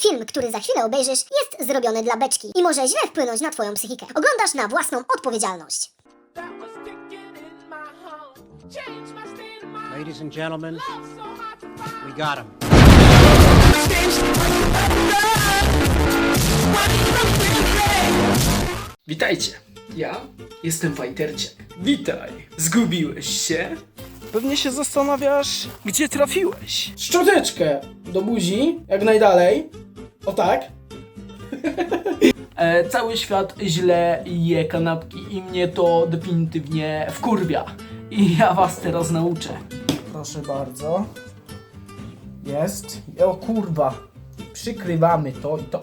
Film, który za chwilę obejrzysz, jest zrobiony dla beczki i może źle wpłynąć na twoją psychikę. Oglądasz na własną odpowiedzialność. Ladies and gentlemen, we got him. Witajcie, ja jestem Fajterciak. Witaj, zgubiłeś się? Pewnie się zastanawiasz, gdzie trafiłeś. Szczoteczkę do buzi, jak najdalej. O tak. e, cały świat źle je kanapki i mnie to definitywnie wkurwia. I ja was teraz nauczę. Proszę bardzo. Jest. O kurwa. Przykrywamy to i to.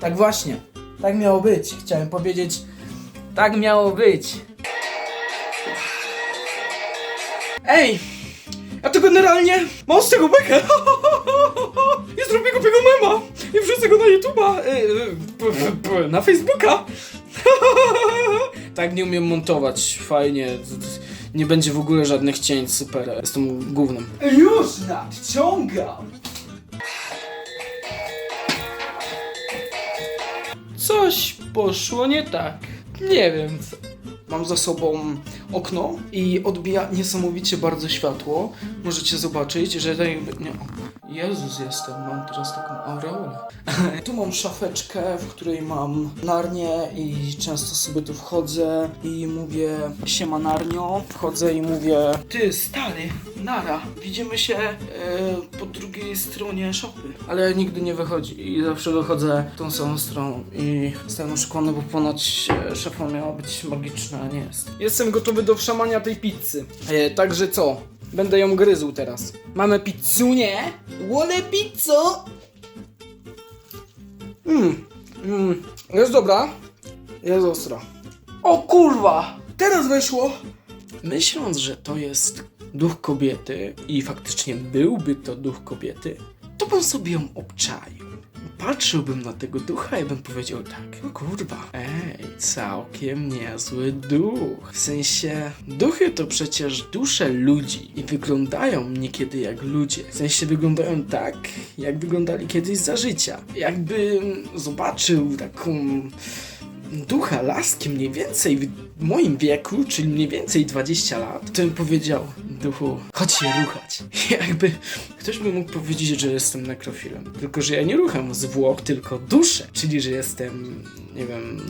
Tak właśnie. Tak miało być. Chciałem powiedzieć. Tak miało być. Ej! Ja to generalnie mam z tego bekę! I zrobię głupiego mema! I wrzucę go na YouTube'a! y, y, p- Na Facebooka! tak nie umiem montować. Fajnie. Nie będzie w ogóle żadnych cięć. Super. Jestem głównym. Już nadciągam! Coś poszło nie tak. Nie wiem co. Mam za sobą okno i odbija niesamowicie bardzo światło. Możecie zobaczyć, że tak jakby... Nie. Jezus jestem, mam teraz taką aureolę. tu mam szafeczkę, w której mam narnię i często sobie tu wchodzę i mówię siema narnio. Wchodzę i mówię ty stary, nara, widzimy się po drugiej stronie szopy. Ale nigdy nie wychodzi i zawsze wychodzę tą samą stroną i jestem oszukany, bo ponoć e, szefa miała być magiczna, a nie jest. Jestem gotowy do wszamania tej pizzy. E, także co? Będę ją gryzł teraz. Mamy pizzunię. Wolę pizzo. Mmm, mm, jest dobra. Jest ostra. O kurwa! Teraz weszło! Myśląc, że to jest duch kobiety i faktycznie byłby to duch kobiety, to bym sobie ją obczaił. Patrzyłbym na tego ducha i bym powiedział tak, kurwa, ej, całkiem niezły duch. W sensie, duchy to przecież dusze ludzi i wyglądają niekiedy jak ludzie. W sensie wyglądają tak, jak wyglądali kiedyś za życia. Jakbym zobaczył taką ducha laski mniej więcej w moim wieku, czyli mniej więcej 20 lat, to powiedział, duchu, chodź się ruchać. Jakby ktoś by mógł powiedzieć, że jestem nekrofilem. Tylko, że ja nie rucham zwłok, tylko duszę. Czyli, że jestem, nie wiem,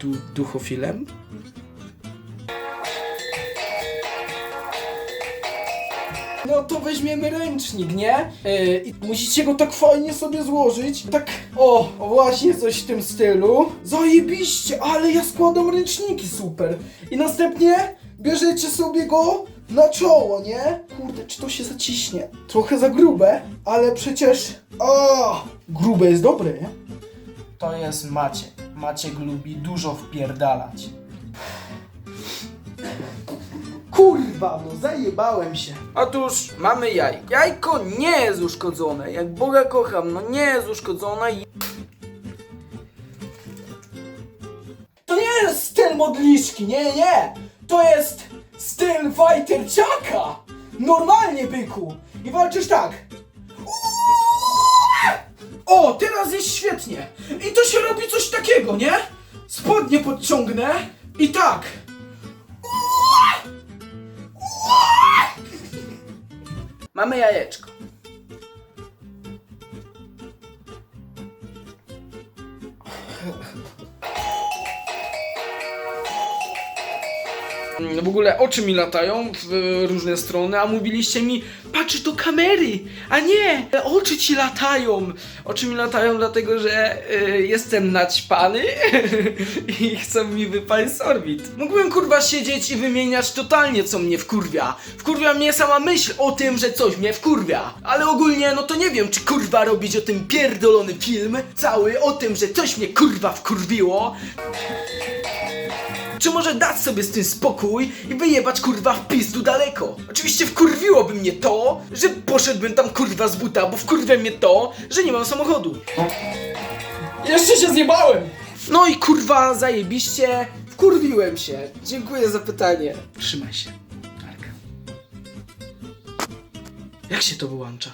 du duchofilem. No to weźmiemy ręcznik, nie? Yy, I musicie go tak fajnie sobie złożyć. Tak, o, właśnie coś w tym stylu. Zajebiście, ale ja składam ręczniki super. I następnie bierzecie sobie go na czoło, nie? Kurde, czy to się zaciśnie? Trochę za grube, ale przecież... O, grube jest dobre, nie? To jest Maciek. Maciek lubi dużo wpierdalać. Kurwa, no zajebałem się. Otóż mamy jajko. Jajko nie jest uszkodzone. Jak Boga kocham, no nie jest uszkodzone i... To nie jest styl modliszki, nie, nie. To jest styl fajterciaka. Normalnie, byku. I walczysz tak. O, teraz jest świetnie. I to się robi coś takiego, nie? Spodnie podciągnę i tak. Mamy jajeczko. W ogóle oczy mi latają w różne strony, a mówiliście mi, patrz do kamery, a nie, oczy ci latają. Oczy mi latają dlatego, że e, jestem naćpany i chcą mi wypaść z orbit. Mógłbym kurwa siedzieć i wymieniać totalnie co mnie wkurwia. Wkurwia mnie sama myśl o tym, że coś mnie wkurwia. Ale ogólnie no to nie wiem, czy kurwa robić o tym pierdolony film cały o tym, że coś mnie kurwa wkurwiło. Czy może dać sobie z tym spokój i wyjebać kurwa w pizdu daleko? Oczywiście wkurwiłoby mnie to, że poszedłbym tam kurwa z buta, bo wkurwia mnie to, że nie mam samochodu. Jeszcze się zjebałem! No i kurwa zajebiście, wkurwiłem się. Dziękuję za pytanie. Trzymaj się. Arka. Jak się to wyłącza?